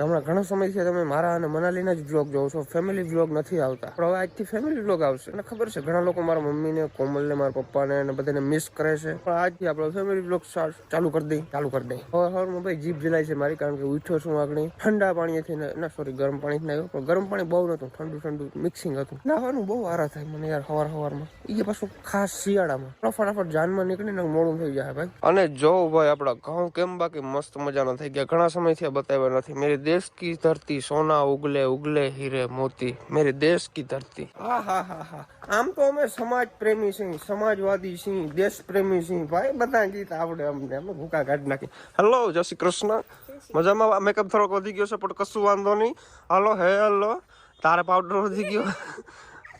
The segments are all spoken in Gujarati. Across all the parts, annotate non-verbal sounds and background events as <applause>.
હમણાં ઘણા સમયથી તમે મારા અને મનાલીના જ બ્લોગ જોવો છો. ફેમિલી બ્લોગ નથી આવતા. પણ હવે આજથી ફેમિલી બ્લોગ આવશે. અને ખબર છે, ઘણા લોકો મારા મમ્મીને, કોમલને, મારા પપ્પાને અને બધાને મિસ કરે છે. પણ આજથી આપણો ફેમિલી બ્લોગ ચાલુ કરી દઈ. ચાલુ કરી દઈ. હવે હવારમાં ભાઈ જીભ જલાય છે મારી, કારણ કે ઉઠ્યો છું આગળ. ઠંડા પાણીથી ને- સોરી ગરમ પાણીથી આવ્યો પણ ગરમ પાણી બહુ નતું ઠંડુ ઠંડુ મિક્સિંગ હતું. નાવાનું બહુ આરા થાય મને યાર, હવાર હવારમાં. એ પાછું ખાસ શિયાળામાં. ફટાફટ જાનમાં નીકળીને મોડું થઈ જાય ભાઈ. અને જો ભાઈ આપણા ઘઉં કેમ બાકી મસ્ત મજાના થઈ ગયા? ઘણા સમયથી બતાવ્યા નથી. મેરી દેશ કી ધરતી સોના ઉગલે ઉગલે હીરે મોતી મેરી દેશ કી ધરતી હા હા હા હા આમ તો અમે સમાજ પ્રેમી છીએ સમાજવાદી છીએ દેશ પ્રેમી છીએ ભાઈ બધા ગીત આવડે અમને અમે ભૂકા કાઢી નાખી હેલો જય શ્રી કૃષ્ણ મજામાં મેકઅપ થોડોક વધી ગયો છે પણ કશું વાંધો નહીં। હાલો હે હેલો તારે પાવડર વધી ગયો?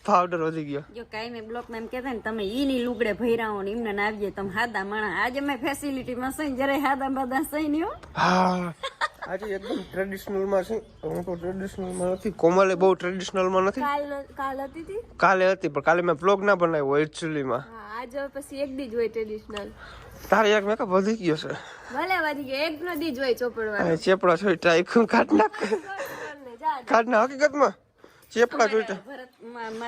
પાવડર વધી ગયો। જો કાંઈ મેં બ્લોકમાં એમ કહેતા ને તમે ઈ ની લુગડે ભૈરાઓ ને એમને ના આવીએ તમે હાદા માણા આજે મેં ફેસિલિટીમાં સહી જરા હાદા બાદા સહી નહીં હો. હા. આજે એકદમ ટ્રેડિશનલમાં છે. હું તો ટ્રેડિશનલમાં નથી. કોમલે બહુ ટ્રેડિશનલમાં નથી. કાલ હતી કાલે હતી પણ કાલે મેં બ્લોગ ના બનાવ્યો એકચ્યુઅલી માં. હા આજે પછી એક દી જ હોય ટ્રેડિશનલ તારે એક મેકઅપ વધી ગયો છે. ભલે વધી ગયો એક નો દી જ હોય ચોપડવા ચેપડા છોઈ ટ્રાય કાઢ નાખ. કાઢ ના હકીકતમાં. ચેપડા છોઈ ભરત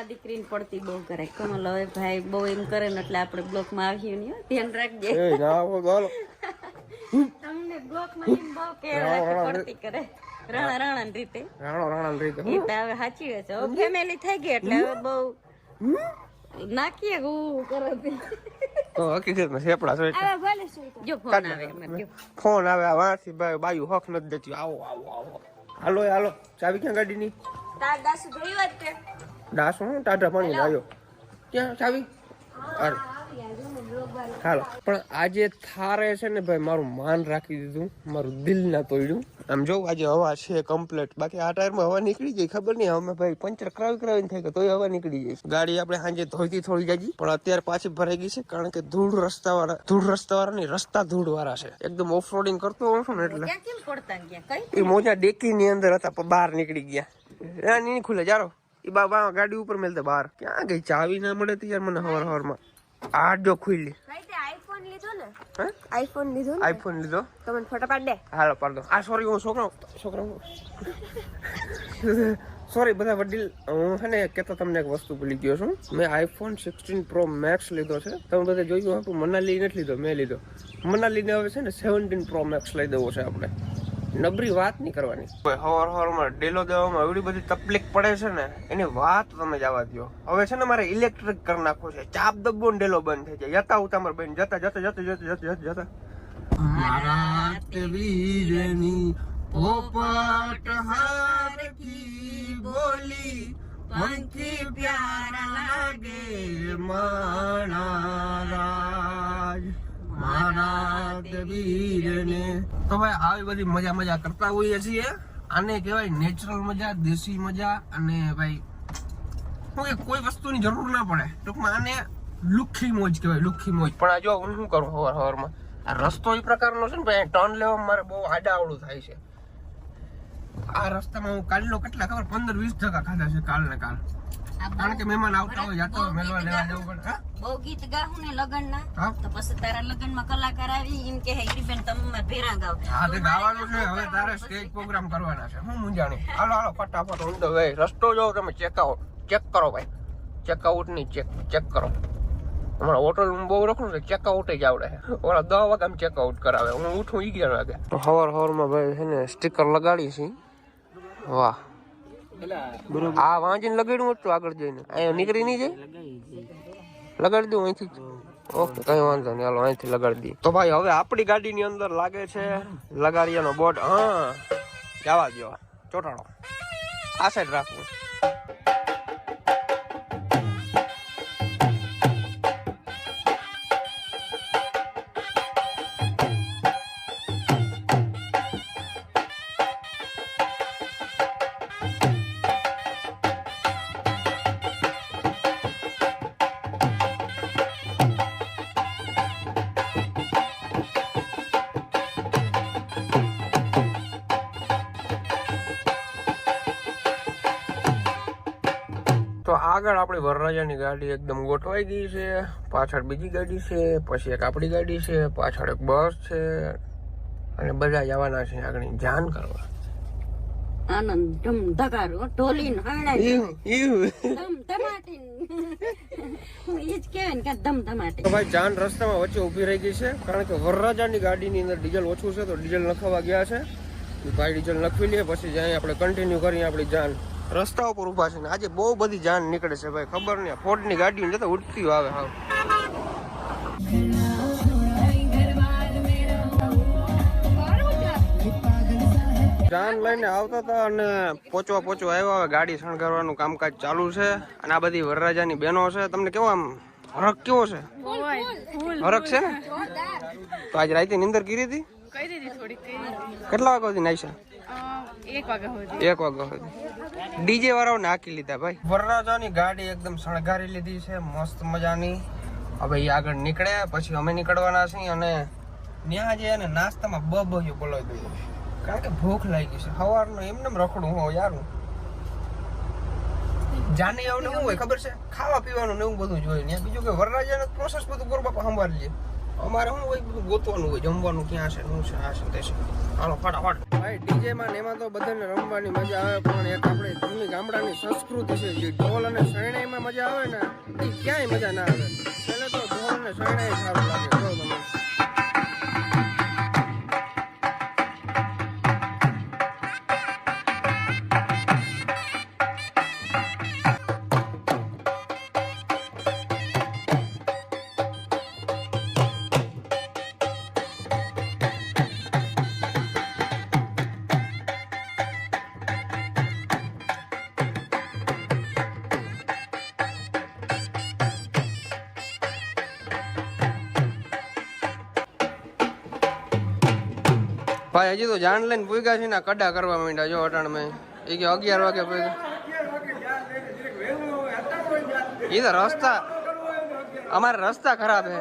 દીકરીને પડતી બહુ કરે. કમલ હવે ભાઈ બહુ એમ કરે ને એટલે આપણે બ્લોકમાં આવીએ નહીં. ધ્યાન રાખજે. એ ના તમને બ્લોકમાં એમ બહુ કેળવા પડતી કરે. રાણા રાણા રીતે. રાણો રાણા રીતે એ તો હવે સાચી વાત છે. ફેમિલી થઈ ગઈ એટલે હવે બહુ નાખીએ હું કરો તો હકીકતમાં ચેપડા છોઈ હવે ભલે જો ફોન આવે ફોન આવે આ વાંથી ભાઈ બાયું હક નથી દેતી. આવો આવો આવો. હાલો હાલો. ચાવી ક્યાં ગાડીની? તાર દાસુ જોઈ વાત કે દાસ હું ટાટા પાણી લાવ્યો ક્યાં ચાવી? અરે હાલો. પણ આજે થારે છે ને ભાઈ મારું માન રાખી દીધું. મારું દિલ ના તોડ્યું. આમ જો આજે હવા છે કમ્પ્લેટ બાકી આ ટાયરમાં હવા નીકળી ગઈ ખબર નહીં. અમે ભાઈ પંચર કરાવી કરાવીને થાય કે તોય હવા નીકળી જાય ગાડી આપણે સાંજે ધોઈતી થોડી જાજી પણ અત્યારે પાછી ભરાઈ ગઈ છે કારણ કે ધૂળ રસ્તા વાળા ધૂળ રસ્તા વાળા નહીં રસ્તા ધૂળ વાળા છે. એકદમ ઓફ રોડિંગ કરતો હોઉં છું ને એટલે. કઈ એ મોજા ડેકી ની અંદર હતા બહાર નીકળી ગયા. નહીં ખુલે જારો. એ બાબા ગાડી ઉપર મેલતા બહાર. ક્યાં ગઈ? ચાવી ના મળે તો યાર મને હવાર હવારમાં. આ જો ખુલ્લી આઈફોન લીધો ને? હે? આઈફોન લીધો ને? આઈફોન લીધો. તમે ફોટો પાડ દે. હાલો પાડ દો. આ સોરી હું છોકરો છોકરો સોરી <laughs> બધા વડીલ હું છે ને કહેતો તમને એક વસ્તુ ભૂલી ગયો છું. મેં આઈફોન સિક્સટીન પ્રો મેક્સ લીધો છે. તમે બધા જોયું હતું મનાલી નથી લીધો મેં લીધો. મનાલીને હવે છે ને સેવન્ટીન પ્રો મેક્સ લઈ દેવો છે આપણે. નબરી વાત નહીં કરવાની. હવાર હવારમાં ડેલો દેવામાં એવડી બધી તકલીફ પડે છે ને એની વાત તમે જવા દો હવે છે ને મારે ઇલેક્ટ્રિક કરી નાખવો છે. ચાપ દબ્બો ને ડેલો બંધ થઈ જાય. જતા ઉતા મારા બેન જતા જતા જતા જતા જતા જતા જતા. મારા વીરની પોપટ હાર બોલી પંખી પ્યારા લાગે માણા રાજ. મારા દેવીરને તો ભાઈ, આવી બધી મજા મજા કરતા હોઈએ છીએ. આને કહેવાય નેચરલ મજા, દેશી મજા અને ભાઈ શું કે કોઈ વસ્તુની જરૂર ના પડે. ટૂંકમાં આને લુખ્ખી મોજ કહેવાય લુખી મોજ. પણ આ જો હું શું કરું હવાર હવારમાં? આ રસ્તો એ પ્રકારનો છે ને ભાઈ ટર્ન લેવામાં મારે બહુ આડાવડું થાય છે. આ રસ્તામાં હું કાલનો કેટલા ખબર, પંદર વીસ ટકા ખાધા છે કાલને કાલ. કારણ કે મહેમાન આવતા હોય જાતા હોય મેલવા લેવા જવું પડે. બહુ ગીત ગાવું ને લગન ના તો પછી તારા લગનમાં કલાકાર આવી એમ કે હીરીબેન તમે ભેરા ગાવ. હા તે ગાવાનું છે હવે તારે સ્ટેજ પ્રોગ્રામ કરવાના છે. હું મુંજાણી હાલો હાલો ફટાફટ ઓન ધ વે. રસ્તો જો તમે ચેક આઉટ ચેક કરો ભાઈ. ચેક આઉટની ચેક ચેક કરો. હમણાં હોટલ બહુ રખું ને ચેક આઉટ જ આવડે છે. ઓલા દસ વાગે ચેક આઉટ કરાવે. હું ઉઠું અગિયાર વાગે. તો હવાર હવારમાં ભાઈ છે ને સ્ટીકર લગાડી છે. વાહ. આ વાંચીને લગાડ્યું હતું આગળ જઈને. અહીંયા નીકળી નહીં જાય? લગાડી દઉં અહીંથી ઓકે કઈ વાંધો નહીં. હાલો અહીંથી લગાડી દઈએ. તો ભાઈ હવે આપણી ગાડીની અંદર લાગે છે લગાડિયાનો બોર્ડ હા. જવા દો ચોટાડો. આ સાઈડ રાખવું. આગળ આપણી વરરાજાની ગાડી એકદમ ગોઠવાઈ ગઈ છે. પાછળ બીજી ગાડી છે પછી એક આપણી ગાડી છે પાછળ એક બસ છે અને બધા જવાના છે આગળ. જાન કરવા. આનંદ ધમ ધકારો ઢોલીને હણાય ઈહું, ઈહું. ધમ ધમાટી ઈ જ કહેવાય કે ધમ ધમાટી ભાઈ જાન રસ્તામાં વચ્ચે ઊભી રહી ગઈ છે કારણ કે વરરાજાની ગાડીની અંદર ડીઝલ ઓછું છે તો ડીઝલ નખાવા ગયા છે. ભાઈ ડીઝલ નખવી લઈએ પછી જાય આપણે કન્ટિન્યુ કરીએ આપણી જાન. રસ્તા ઉપર ઊભા છે ને આજે બહુ બધી જાન નીકળે છે ભાઈ. ખબર નહીં. ફોર્ડની ગાડીઓ જતા ઉડતી આવે હા જાન લઈને આવતા હતા અને પોચવા પોચવા આવ્યા હવે ગાડી શણગારવાનું કામકાજ ચાલુ છે. અને આ બધી વરરાજાની બહેનો છે. તમને કેવો આમ હરખ કેવો છે? હરખ છે ને? તો આજ રાતે નિંદર કરી હતી? કેટલા વાગ્યા સુધી નાઈશા એક વાગ્યા સુધી. એક વાગ્યા સુધી. ડીજે વાળાઓ નાખી લીધા ભાઈ. વરરાજાની ગાડી એકદમ શણગારી લીધી છે, મસ્ત મજાની. હવે એ આગળ નીકળે પછી અમે નીકળવાના છીએ અને ત્યાં જે એને નાસ્તામાં બ બહ્યું બોલાવી દઈએ. કારણ કે ભૂખ લાગી છે. સવારનું એમને એમ રખડું હોય યાર જાની આવને હોય, ખબર છે? ખાવા પીવાનું ને એવું બધું જોઈએ બીજું કે વરરાજાને પ્રોસેસ બધું કરો બાપા સંભાળી લે. અમારે શું હોય બધું ગોતવાનું હોય, જમવાનું ક્યાં છે, શું છે, આ છે, તે છે. હાલો, ફટાફટ. ભાઈ ડીજે માં ને એમાં તો બધાને રમવાની મજા આવે, પણ એક આપણે જૂની ગામડાની સંસ્કૃતિ છે, જે ઢોલ અને શરણાઈમાં મજા આવે ને એ ક્યાંય મજા ના આવે. પહેલે તો ઢોલ અને શરણાઈ સારું લાગે, જો તમે ભાઈ, હજી તો જાણ લઈને પૂગ્યા છે ને, કડા કરવા માંડ્યા જો અટાણ મેં. એ કે અગિયાર વાગે પૂગ્યા. એ તો રસ્તા, અમારે રસ્તા ખરાબ હે